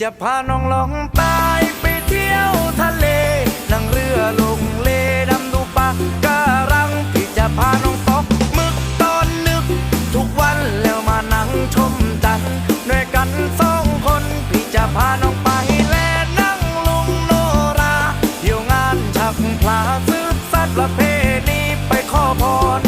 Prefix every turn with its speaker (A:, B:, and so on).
A: จะพาน้องลองตายไปเที่ยวทะเล นั่งเรือลงเลดำดูปลาการัง พี่จะพาน้องตกหมึกตอนนึก ทุกวันแล้วมานั่งชมจันทร์ด้วยกันสองคน พี่จะพาน้องไปแลนั่งลุงโนราเที่ยวงานชักพลาซื้อสัตว์ประเพณีไปขอพร